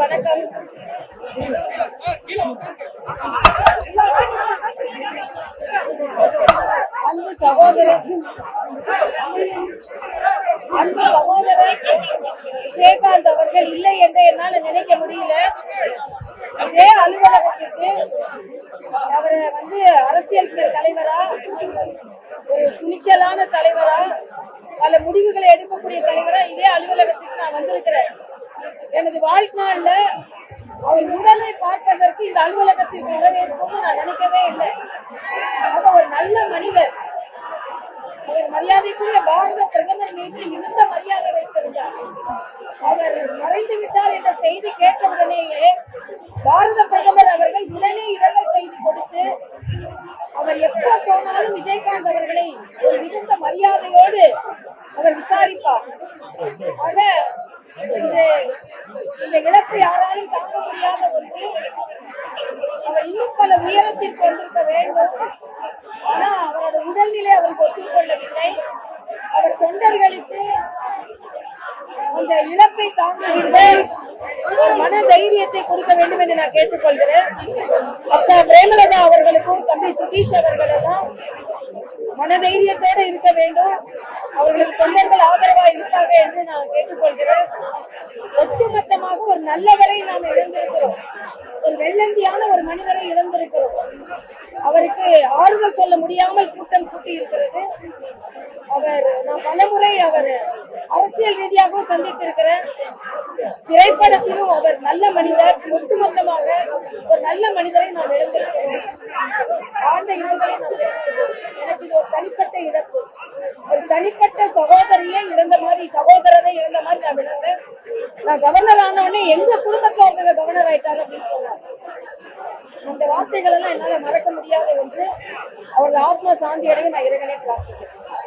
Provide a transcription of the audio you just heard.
வணக்கம். அன்பு சகோதரர் அன்பு சகோதரர் விஜயகாந்த் அவர்கள் இல்லை என்று என்னால நினைக்க முடியல. இதே அலுவலகத்திற்கு அவரை வந்து அரசியல் தலைவரா ஒரு துணிச்சலான தலைவரா பல முடிவுகளை எடுக்கக்கூடிய தலைவரா இதே அலுவலகத்துக்கு நான் வந்திருக்கிறேன். எனது வாழ்நாள்ல அவர் உடலை பார்ப்பதற்கு இந்த அலுவலகத்திற்கு வரவேற்போம்னு நான் நினைக்கவே இல்லை. அவர் ஒரு நல்ல மனிதர். அவர் மரியாதைக்குரிய பாரத பிரதமர் மீது மிகுந்த மரியாதை வைத்திருந்தார். அவர் மறைந்து விட்டார் என்ற செய்தி கேட்டவுடனேயே பாரத பிரதமர் அவர்கள் உடனே இரவல் செய்தி கொடுத்து அவர் எப்ப போனாலும் விஜயகாந்த் அவர்களை ஒரு மிகுந்த மரியாதையோடு அவர் விசாரிப்பார். ஆக இந்த இந்த இழப்பு யாராலும் தாங்க முடியாத ஒன்று. அவர் இன்னும் பல உயரத்திற்கு வந்திருக்க வேண்டும். ஆனா அவரோட உடல்நிலை அவருக்கு ஒத்துக்கொள்ளவில்லை. அவர் தொண்டர்களுக்கு அந்த இழப்பை தாங்குகின்ற மன தைரியத்தை கொடுக்க வேண்டும் என்று நான் கேட்டுக்கொள்கிறேன். அக்கா பிரேமலதா அவர்களுக்கும் தம்பி சுதீஷ் அவர்களெல்லாம் மனதைரியத்தோடு இருக்க வேண்டும். அவர்களுக்கு தொண்டர்கள் ஆதரவா இருப்பாங்க என்று நான் கேட்டுக்கொள்கிறேன். ஒட்டுமொத்தமாக ஒரு நல்லவரை நாம் இழந்திருக்கிறோம். ஒரு வெள்ளந்தியான ஒரு மனிதரை இழந்திருக்கிறோம். அவருக்கு ஆறுதல் சொல்ல முடியாமல் கூட்டம் கூட்டி இருக்கிறது அவர் நான் பலமுறை அவர் அரசியல் ரீதியாகவும் சந்தித்திருக்கிறேன். திரைப்படத்திலும் அவர் நல்ல மனிதர். ஒட்டுமொத்தமாக ஒரு நல்ல மனிதரை நான் இழந்திருக்கிறோம் ஆழ்ந்த இரங்கலை நான் எனக்கு இது ஒரு தனிப்பட்ட இழப்பு. ஒரு தனிப்பட்ட சகோதரியை இழந்த மாதிரி சகோதரரை இழந்த மாதிரி நான் இழந்தேன் நான் கவர்னர் ஆனவுடனே எங்க குடும்பத்துல ஒருத்தங்க கவர்னர் ஆயிட்டாரு அப்படின்னு சொன்னார். அந்த வார்த்தைகள் எல்லாம் என்னால மறக்க முடியாத ஒன்று. அவரது ஆத்மா சாந்தி அடைய நான் இறைவனே பிரார்த்திக்கிறேன்.